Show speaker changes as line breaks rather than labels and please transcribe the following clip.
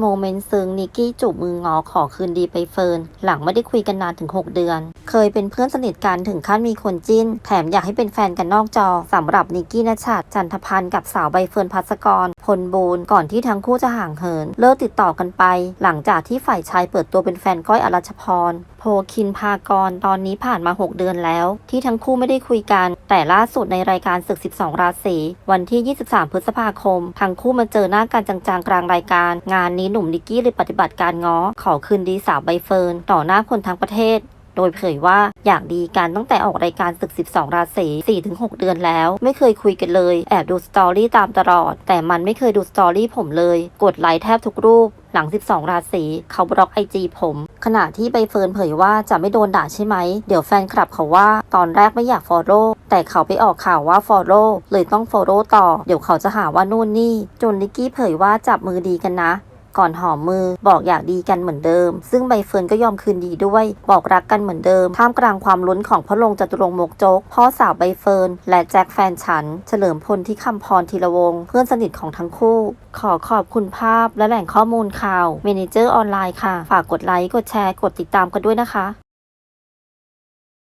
โมเมนต์ซึ้งนิกกี้จูบมืองอขอคืนดีไปเฟิร์น หลังไม่ได้คุยกันนานถึง 6 เดือน เคยเป็นเพื่อนสนิทกันถึงขั้นมีคนจิ้น แถมอยากให้เป็นแฟนกันนอกจอสำหรับนิกกี้นชชัดจันทพันธ์กับสาวใบเฟิร์นพัสกร พลบูนก่อนที่ทั้งคู่จะห่างเหิน เลิกติดต่อกันไป หลังจากที่ฝ่ายชายเปิดตัวเป็นแฟนก้อยอรัชพร โพคินพากรตอนนี้ผ่านมา 6 เดือนแล้ว ที่ทั้งคู่ไม่ได้คุยกัน แต่ล่าสุดในรายการศึก 12 ราศีวันที่ 23 พฤษภาคม ทั้งคู่มาเจอหน้ากันจังๆ กลางรายการ งานนี้หนุ่มนิกกี้เลยปฏิบัติการง้อ ขอคืนดีสาวใบเฟิร์นต่อหน้าคนทั้งประเทศโดยเผยว่าอยากดีกันตั้งแต่ออกรายการศึก 12 ราศี4-6 เดือนแล้ว ไม่เคยคุยกันเลย แอบดูสตอรี่ตามตลอด แต่มันไม่เคยดูสตอรี่ผมเลย กดไลค์แทบทุกรูป หลัง 12 ราศีเขาบล็อกไอจีผม ขณะที่ใบเฟิร์นเผยว่าจะไม่โดนด่าใช่ไหม เดี๋ยวแฟนคลับเขาว่าตอนแรกไม่อยากฟอลโล่แต่เขาไปออกข่าวว่าฟอลโล่เลยต้องฟอลโล่ต่อ เดี๋ยวเขาจะหาว่านู่นนี่ จนนิกกี้เผยว่าจับมือดีกันนะ ก่อนหอมมือ บอกอยากดีกันเหมือนเดิม ซึ่งใบเฟิร์นก็ยอมคืนดีด้วย บอกรักกันเหมือนเดิม ท่ามกลางความลุ้นของพ่อลงจตุรงมกจกพ่อสาวใบเฟิร์นและแจ็คแฟนฉัน เฉลิมพลที่คำพรธีรวงเพื่อนสนิทของทั้งคู่ ขอขอบคุณภาพและแหล่งข้อมูลข่าวเมนเจอร์ออนไลน์ค่ะ ฝากกดไลค์กดแชร์กดติดตามกันด้วยนะคะ